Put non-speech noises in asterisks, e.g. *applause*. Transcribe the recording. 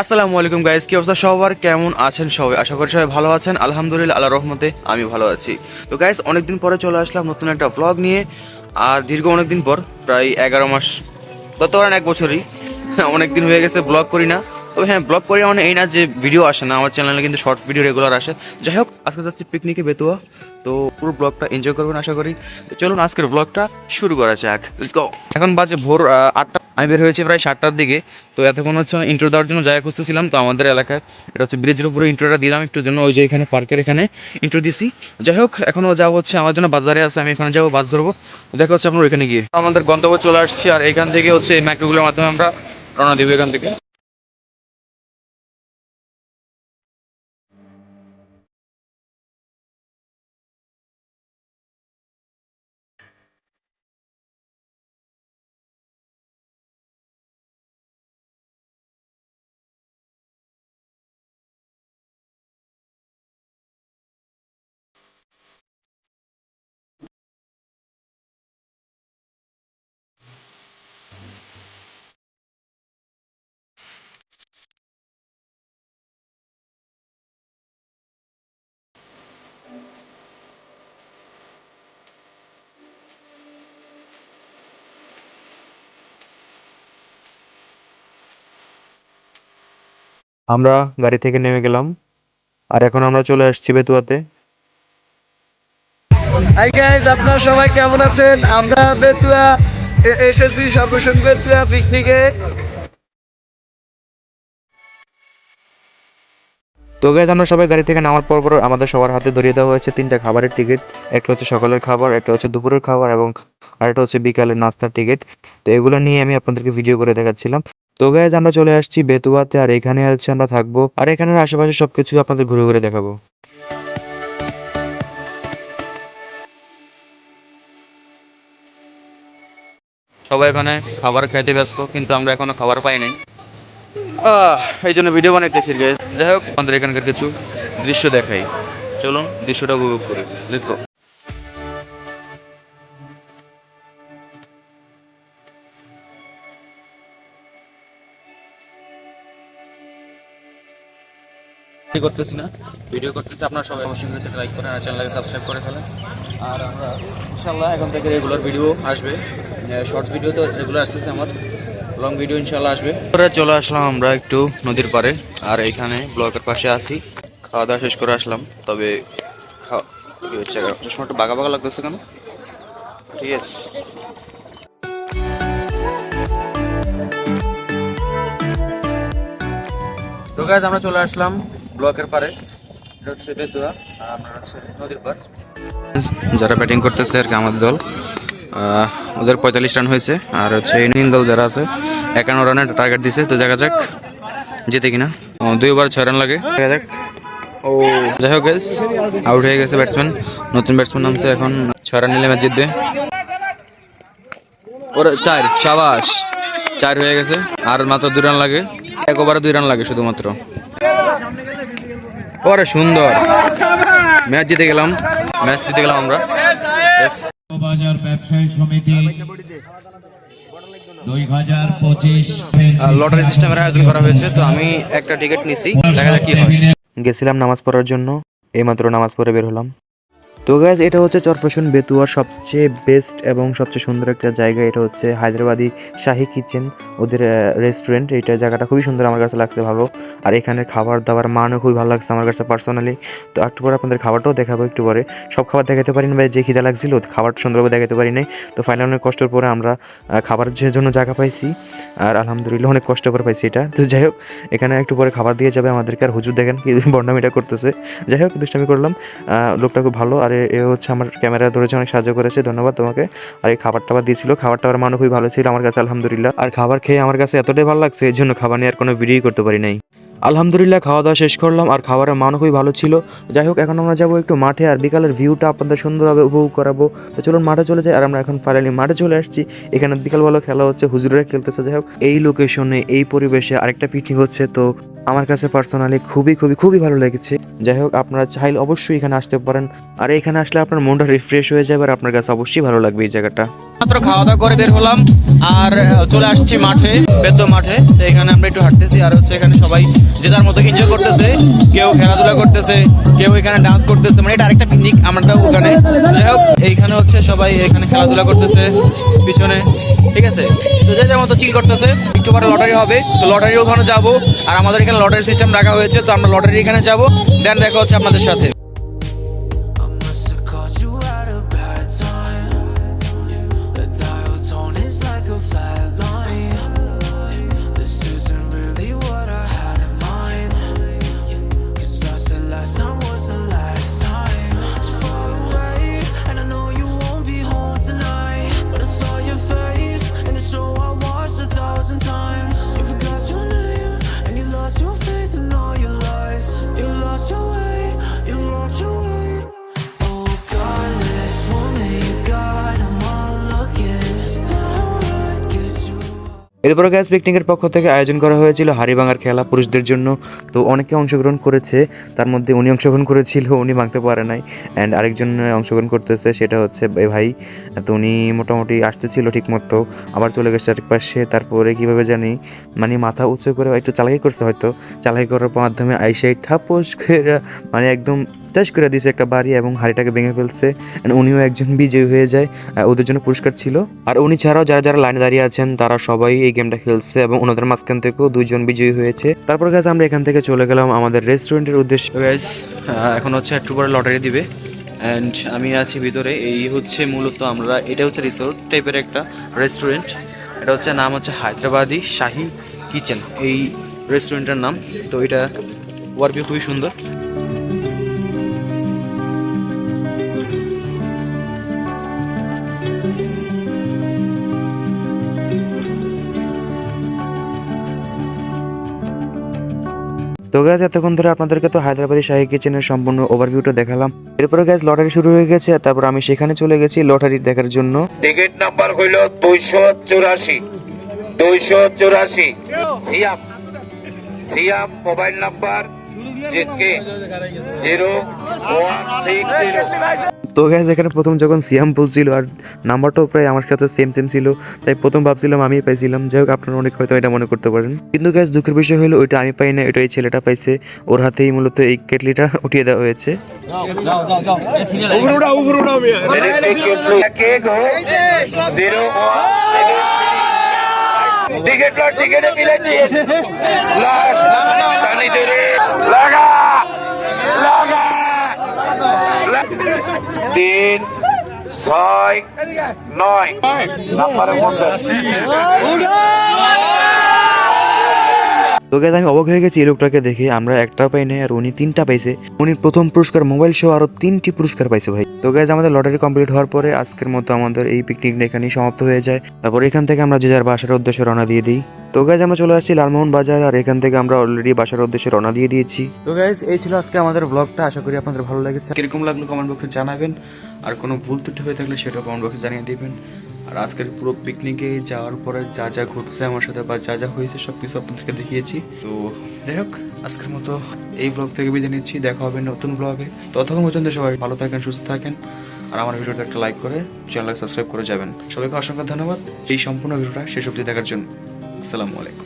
আসসালামু আলাইকুম গাইজ কি অবস্থা সবার? কেমন আছেন সবাই? আশা করি সবাই ভালো আছেন। আলহামদুলিল্লাহ আল্লাহ রহমতে আমি ভালো আছি। তো গাইজ অনেকদিন পরে চলে আসলাম নতুন একটা ব্লগ নিয়ে। আর দীর্ঘ অনেকদিন পর, প্রায় এগারো মাস করেন এক বছরই, অনেকদিন হয়ে গেছে ব্লগ করি না। তবে হ্যাঁ ব্লগ করি মানে এই না যে ভিডিও আসে না, আমার চ্যানেলে কিন্তু শর্ট ভিডিও রেগুলার আসে। যাই হোক, আজকে যাচ্ছি পিকনিকে বেতুয়া, তো পুরো ব্লগটা এনজয় করবেন আশা করি। তো চলুন আজকের ব্লগটা শুরু করা যাক। এখন বাজে ভোর আটটা। আমি বের হয়েছি প্রায় সাতটার দিকে, তো এতক্ষণ হচ্ছে ইন্ট্রো দেওয়ার জন্য জায়গা খুঁজতেছিলাম, তো আমাদের এলাকায় এটা হচ্ছে ব্রিজের উপরে ইন্ট্রোটা দিলাম একটু জন্য, ওই যে এখানে পার্কের এখানে ইন্ট্রো দিছি। যাই হোক এখনও যাওয়া হচ্ছে আমার জন্য, বাজারে আছে, আমি এখানে যাব, বাস ধরবো। দেখা হচ্ছে আপনার ওইখানে গিয়ে। আমাদের গন্তব্য চলে আসছি, আর এখান থেকে হচ্ছে ম্যাক্রোগুলোর মাধ্যমে আমরা রওনা দিব এখান থেকে। আমরা গাড়ি থেকে নেমে গেলাম। আর এখন আমরা চলে আসছি বেতুয়াতে। হাই গাইস আপনারা সবাই কেমন আছেন? আমরা বেতুয়া এসেছি সর্বসং বেতুয়া পিকনিকে তো গাইজ আমরা সবাই গাড়ি থেকে নামার পর পর আমাদের সবার হাতে ধরিয়ে দেওয়া হয়েছে তিনটা খাবারের টিকিট একটা হচ্ছে সকালের খাবার একটা হচ্ছে দুপুরের খাবার এবং আরেকটা হচ্ছে বিকালের নাস্তার টিকিট তো এগুলো নিয়ে আমি আপনাদেরকে ভিডিও করে দেখাচ্ছিলাম। তো গাইজ আমরা চলে আসছি বেতুয়াতে আর এখানে হচ্ছে আমরা থাকব আর এখানের আশেপাশে সবকিছু আপনাদের ঘুরে ঘুরে দেখাবো। সবাই এখানে খাবার খাইতে ব্যস্ত কিন্তু আমরা এখনও খাবার পাই নাই। আহ, এই জন্য ভিডিও বানাইতেছি। যাই হোক আমাদের এখানকার কিছু দৃশ্য দেখাই। চলুন দৃশ্যটা উপভোগ করি। লেটস করতেছি না। ভিডিও করতেছি আপনারা সবাই অবশ্যই ভিডিওতে লাইক করেন আর চ্যানেলকে সাবস্ক্রাইব করে ফেলেন। আর আমরা ইনশাল্লাহ এখন থেকে রেগুলার ভিডিও আসবে। শর্টস ভিডিও তো রেগুলার আসতেছে আমার। লং ভিডিও ইনশাল্লাহ আসবে। পরে চলে আসলাম আমরা একটু নদীর পারে আর এখানে ব্লকের পাশে আছি। খাওয়া দাওয়া শেষ করে আসলাম। তবে খাওয়া একটু বাঁকা বাঁকা লাগতেছে কেন? ঠিক আছে। তো গাইজ আমরা চলে আসলাম ব্লকের পারে এটা হচ্ছে বেতুয়া আর আমরা হচ্ছে নদীর পার যারা ব্যাটিং করতেছে আর কি আমাদের দল ওদের পঁয়তাল্লিশ রান হয়েছে। আর হচ্ছে ইন্ডিয়ান দল যারা আছে একান্ন রানের টার্গেট দিছে। তো দেখা যাক জিতে কিনা। ও, দুই ওভার ছয় রান লাগে। দেখা যাক। ও যাই হোক আউট হয়ে গেছে ব্যাটসম্যান নতুন ব্যাটসম্যান নামছে এখন। ছয় রান নিলে ম্যাচ জিতবে। ওরা চার সাবাস। চার হয়ে গেছে। আর মাত্র দুই রান লাগে। এক ওভারে দুই রান লাগে শুধুমাত্র। ওরে সুন্দর। ম্যাচ জিতে গেলাম। ম্যাচ জিতে গেলাম আমরা. বাজার ব্যবসায়ী সমিতি পঁচিশ আর লটারি সিস্টেমের আয়োজন করা হয়েছে তো আমি একটা টিকিট নিছি। দেখা যাক কি হয়। গেছিলাম নামাজ পড়ার জন্য। এইমাত্র নামাজ পড়ে বের হলাম। তো গাইজ এটা হচ্ছে চরফেশন বেতুয়ার সবচেয়ে বেস্ট এবং সবচেয়ে সুন্দর একটা জায়গা। এটা হচ্ছে হায়দ্রাবাদি শাহি কিচেন ওদের রেস্টুরেন্ট এইটা জায়গাটা খুবই সুন্দর আমার কাছে লাগছে ভালো। আর এখানের খাবার দাবার মানও খুবই ভালো লাগছে আমার কাছে পার্সোনালি তো একটু পরে আপনাদের খাবারটাও দেখাবো একটু পরে। সব খাবার দেখাতে পারি না যে খিদা লাগছিল খাবার সুন্দরভাবে দেখাতে পারি নাই তো ফাইনাল অনেক কষ্টের পরে আমরা যে- জন্য জায়গা পাইছি, আর আলহামদুলিল্লাহ অনেক কষ্ট করে পাইছি এটা। তো যাই হোক, এখানে একটু পরে খাবার দিয়ে যাবে আমাদেরকে। আর হুজুর দেখেন কি বর্ণামিটা করতেছে। যাই হোক, দুষ্টামি করলাম। লোকটা খুব ভালো। আর এ- হচ্ছে আমার ক্যামেরা ধরেছে, অনেক সাহায্য করেছে, ধন্যবাদ তোমাকে। আর এই খাবার টাবার দিয়েছিল খাবার টাবার মানও খুবই ভালো ছিল, আমার কাছে আলহামদুলিল্লাহ। আর খাবার খেয়ে আমার কাছে এতটাই ভালো লাগছে, এর জন্য খাবার নিয়ে আর কোনো ভিডিও করতে পারি নাই। আলহামদুলিল্লাহ খাওয়া দাওয়া শেষ করলাম। আর খাবারের মানও খুবই ভালো ছিল। যাই হোক, এখন আমরা যাব একটু মাঠে, আর বিকালের ভিউটা আপনাদের সুন্দরভাবে উপভোগ করাবো। তো চলুন মাঠে চলে যাই, আর আমরা এখন ফাইনালি মাঠে চলে আসছি। এখানে বিকালবেলা খেলা হচ্ছে, হুজুরেরা খেলতেছে। যাই হোক, এই লোকেশনে এই পরিবেশে আরেকটা পিকনিক হচ্ছে। তো আমার কাছে পার্সোনালি খুবই খুবই খুবই ভালো লেগেছে। যাই হোক, আপনারা চাইলে অবশ্যই এখানে আসতে পারেন। আর এখানে আসলে আপনার মনটা রিফ্রেশ হয়ে যাবে, আর আপনার কাছে অবশ্যই ভালো লাগবে এই জায়গাটা। মাত্র খাওয়া দাওয়া করে বের হলাম আর চলে আসছি মাঠে বেদ্য মাঠে। তো এখানে আমরা একটু হাঁটতেছি আর হচ্ছে এখানে সবাই যে যার মতো এনজয় করতেছে, কেউ খেলাধুলা করতেছে, কেউ এখানে ডান্স করতেছে মানে এটা আরেকটা পিকনিক আমরা ওখানে। যাই হোক, এইখানে হচ্ছে সবাই এখানে খেলাধুলা করতেছে, পিছনে, ঠিক আছে? তো যে যার মতো চিল করতেছে, একটু পরে লটারি হবে, তো লটারি ওখানে যাব। আর আমাদের এখানে লটারি সিস্টেম রাখা হয়েছে, তো আমরা লটারি এখানে যাব। দেন দেখা হচ্ছে আপনাদের সাথে। এরপরে গ্যাস পিকনিকের পক্ষ থেকে আয়োজন করা হয়েছিল হাড়িভাঙার খেলা পুরুষদের জন্য। তো অনেকে অংশগ্রহণ করেছে, তার মধ্যে উনি অংশগ্রহণ করেছিল, উনি ভাঙতে পারে নাই। অ্যান্ড আরেকজন অংশগ্রহণ করতেছে, সেটা হচ্ছে ভাই। তো উনি মোটামুটি আসতেছিল ঠিক মতো আবার চলে গেছে আরেক পাশে। তারপরে কীভাবে জানি মানে মাথা উঁচু করে একটু চালাকি করছে হয়তো। চালাকি করার মাধ্যমে আইসাই ঠাপস মানে একদম টাচ করে দিয়েছে একটা বাড়ি এবং হাড়িটাকে ভেঙে ফেলছে। And উনিও একজন বিজয়ী হয়ে যায় ওদের জন্য পুরস্কার ছিল। আর উনি ছাড়াও যারা যারা লাইনে দাঁড়িয়ে আছেন, তারা সবাই এই গেমটা খেলছে এবং ওনাদের মাঝখান থেকেও দুইজন বিজয়ী হয়েছে। তারপর গাছ আমরা এখান থেকে চলে গেলাম আমাদের রেস্টুরেন্টের উদ্দেশ্যে। এখন হচ্ছে একটু পরে লটারি দিবে। অ্যান্ড আমি আছি ভিতরে, এই হচ্ছে মূলত আমরা, এটা হচ্ছে রিসোর্ট টাইপের একটা রেস্টুরেন্ট এটা হচ্ছে নাম হচ্ছে হায়দ্রাবাদি শাহি কিচেন। এই রেস্টুরেন্টের নাম। তো এটা ওয়ার্কবি খুবই সুন্দর। তো গ্যাস এতক্ষণ ধরে আপনাদেরকে তো হায়দ্রাবাদি শাহী কিচেনের সম্পূর্ণ ওভারভিউটা দেখালাম। এরপরে গ্যাস লটারি শুরু হয়ে গেছে, তারপর আমি সেখানে চলে গেছি লটারি দেখার জন্য। টিকিট নাম্বার হইল দুইশো চুরাশি। দুইশো চুরাশি। সিয়াম। সিয়াম মোবাইল নাম্বার জিতকে জিরো ওয়ান সিক্স জিরো তো গ্যাস এখানে প্রথম যখন সিয়াম বলছিল আর নাম্বারটাও প্রায় আমার কাছে সেম সেম ছিল তাই প্রথম ভাবছিলাম আমি পাইছিলাম। যাই হোক আপনারা অনেক হয়তো এটা মনে করতে পারেন। কিন্তু গ্যাস দুঃখের বিষয় হলো ওইটা আমি পাই না ওইটা এই ছেলেটা পাইছে। ওর হাতেই মূলত এই কেটলিটা *laughs* উঠিয়ে দেওয়া হয়েছে। টিকিট লট টিকিটে মিলেছি লাশ টানি ধরে লাগা লাগা তিন ছয় নয়। নাম্বারের মধ্যে তো গ্যাস আমি অবাক হয়ে গেছি এই লোকটাকে দেখে। আমরা একটাও পাই নাই আর উনি তিনটা পাইছে। উনি প্রথম পুরস্কার মোবাইল সহ আরও তিনটি পুরস্কার পাইছে ভাই। তো গ্যাস আমাদের লটারি কমপ্লিট হওয়ার পরে আজকের মতো আমাদের এই পিকনিকটা এখানেই সমাপ্ত হয়ে যায়। তারপর এখান থেকে আমরা যে যার বাসার উদ্দেশ্যে রওনা দিয়ে দিই। তো গাইজ আমরা চলে আসছি লালমোহন বাজার আর এখান থেকে আমরা অলরেডি বাসার উদ্দেশ্যে রওনা দিয়ে দিয়েছি। তো গাইজ এই ছিল আজকে আমাদের ব্লগটা আশা করি আপনাদের ভালো লেগেছে। কীরকম লাগল কমেন্ট বক্সে জানাবেন। আর কোনো ভুল ত্রুটি হয়ে থাকলে সেটাও কমেন্ট বক্সে জানিয়ে দিবেন। আর আজকের পুরো পিকনিকে যাওয়ার পরে যা যা ঘটছে আমার সাথে বা যা যা হয়েছে সব কিছু আপনাদেরকে দেখিয়েছি। তো যাই হোক, আজকের মতো এই ব্লগ থেকে বিদায় নিচ্ছি। দেখা হবে নতুন ব্লগে ততক্ষণ পর্যন্ত সবাই ভালো থাকেন, সুস্থ থাকেন। আর আমার ভিডিওটা একটা লাইক করে চ্যানেলটাকে সাবস্ক্রাইব করে যাবেন। সবাইকে অসংখ্য ধন্যবাদ। এই সম্পূর্ণ ভিডিওটা শেষ অবধি দেখার জন্য। আসসালামু আলাইকুম।